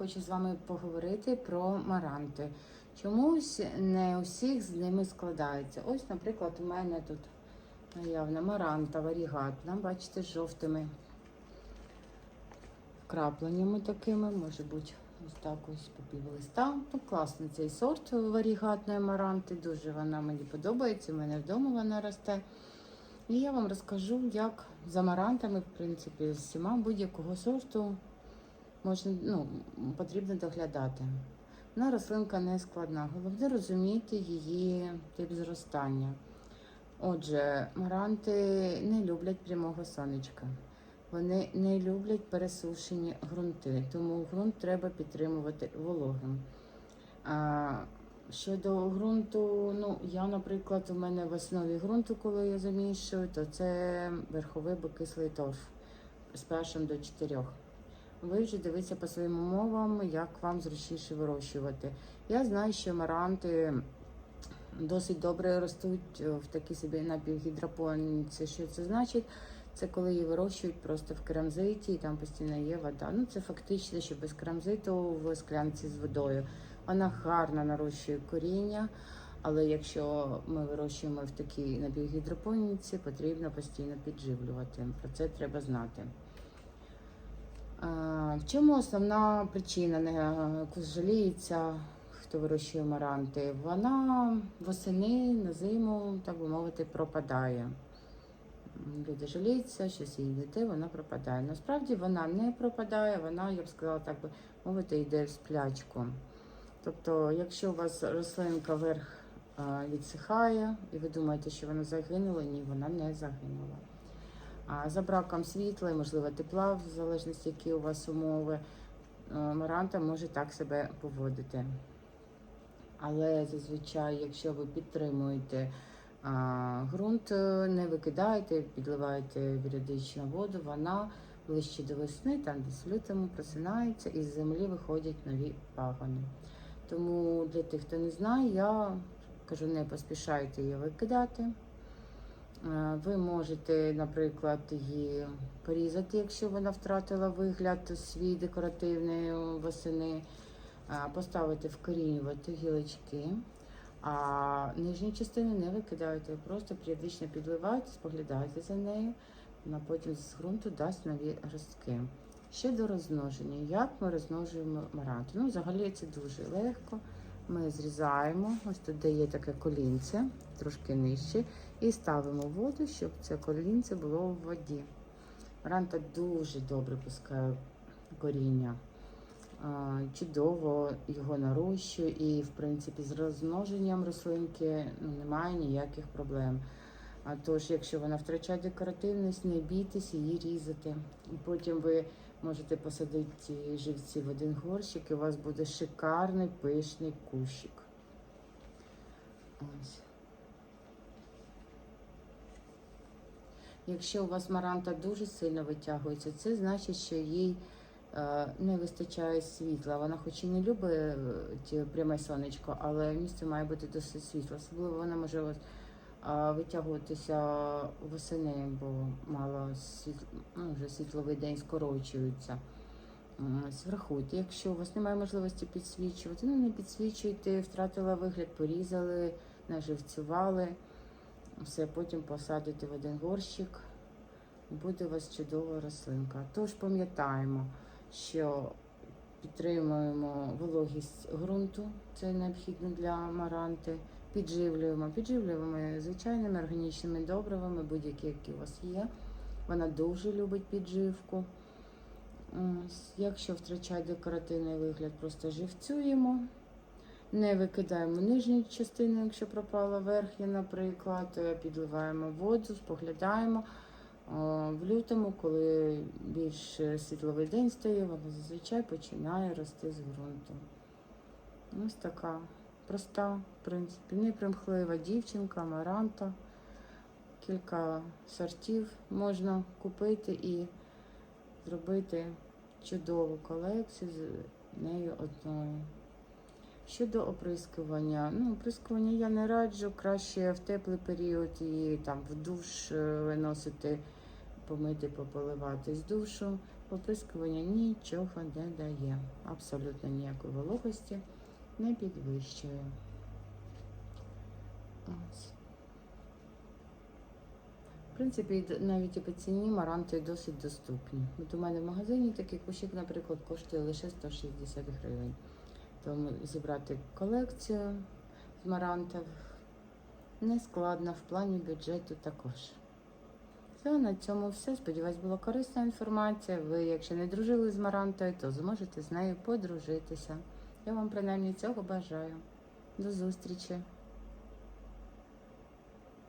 Хочу з вами поговорити про маранти. Чомусь не усіх з ними складається. Ось, наприклад, у мене тут наявна маранта варігатна, бачите, з жовтими крапленнями такими, може бути ось так ось по листа. Ну, класний цей сорт варігатної маранти. Дуже вона мені подобається. У мене вдома вона росте. І я вам розкажу, як за марантами, в принципі, з всіма будь-якого сорту можна, ну, потрібно доглядати. Вона рослинка не складна. Головне розуміти її тип зростання. Отже, маранти не люблять прямого сонечка. Вони не люблять пересушені ґрунти, тому ґрунт треба підтримувати вологим. А, щодо ґрунту, ну я, наприклад, у мене в основі ґрунту, коли я замішую, то це верховий бокислий торф з pH до 4. Ви вже дивіться по своїм умовам, як вам зручніше вирощувати. Я знаю, що маранти досить добре ростуть в такій собі напівгідропоніці. Що це значить? Це коли її вирощують просто в керамзиті, і там постійно є вода. Ну це фактично, що без керамзиту в склянці з водою. Вона гарно нарощує коріння, але якщо ми вирощуємо в такій напівгідропоніці, потрібно постійно підживлювати. Про це треба знати. В чому основна причина не жаліється, хто вирощує маранти? Вона восени на зиму, так би мовити, пропадає. Люди жаліються, щось їй йде, вона пропадає. Насправді вона не пропадає, вона, я б сказала, так би мовити, йде в сплячку. Тобто, якщо у вас рослинка верх а, відсихає, і ви думаєте, що вона загинула, ні, вона не загинула. А за браком світла і, можливо, тепла, в залежності, які у вас умови, е, маранта може так себе поводити. Але зазвичай, якщо ви підтримуєте а, ґрунт, е, не викидаєте, підливаєте періодично воду, вона ближче до весни, там десь в лютому просинається і з землі виходять нові пагони. Тому для тих, хто не знає, я кажу, не поспішайте її викидати. Е, Ви можете, наприклад, її порізати, якщо вона втратила вигляд свій декоративний восени, е, поставити вкорінювати гілочки, а нижню частину не викидайте, просто періодично підливайте, споглядайте за нею, вона потім з ґрунту дасть нові ростки. Щодо розмноження, як ми розмножуємо маранту? Ну, взагалі це дуже легко. Ми зрізаємо, ось тут є таке колінце, трошки нижче, і ставимо воду, щоб це колінце було в воді. Маранта дуже добре пускає коріння. Чудово його нарощує і, в принципі, з розмноженням рослинки немає ніяких проблем. Тож, якщо вона втрачає декоративність, не бійтесь її різати. Потім ви можете посадити живці в один горщик, і у вас буде шикарний пишний кущик. Ось. Якщо у вас маранта дуже сильно витягується, це значить, що їй е, не вистачає світла. Вона хоч і не любить е, пряме сонечко, але місце має бути досить світло. Особливо вона може ось, витягуватися восени, бо мало світла, ну, вже світловий день скорочується. Зверхуйте, якщо у вас немає можливості підсвічувати, ну не підсвічуйте, втратила вигляд, порізали, наживцювали. Все, потім посадите в один горщик, буде у вас чудова рослинка. Тож пам'ятаємо, що підтримуємо вологість ґрунту, це необхідно для маранти. Підживлюємо, підживлюємо звичайними органічними добривами, будь-які, які у вас є. Вона дуже любить підживку. Якщо втрачає декоративний вигляд, просто живцюємо. Не викидаємо нижню частину, якщо пропала верхня, наприклад, підливаємо воду, споглядаємо. В лютому, коли більш світловий день стає, вона зазвичай починає рости з ґрунту. Ось така проста, в принципі, непримхлива дівчинка, маранта. Кілька сортів можна купити і зробити чудову колекцію з нею одною. Щодо оприскування, ну, оприскування я не раджу, краще в теплий період і там в душ е, виносити, помити, пополивати з душу. оприскування нічого не дає. Абсолютно ніякої вологості не підвищує. Ось. В принципі, навіть і по ціні маранти досить доступні. От у мене в магазині такий кущик, наприклад, коштує лише 160 гривень. Тому зібрати колекцію з марантів не складно в плані бюджету також. Все, на цьому все. Сподіваюсь, була корисна інформація. Ви, якщо не дружили з Марантою, то зможете з нею подружитися. Я вам принаймні цього бажаю. До зустрічі!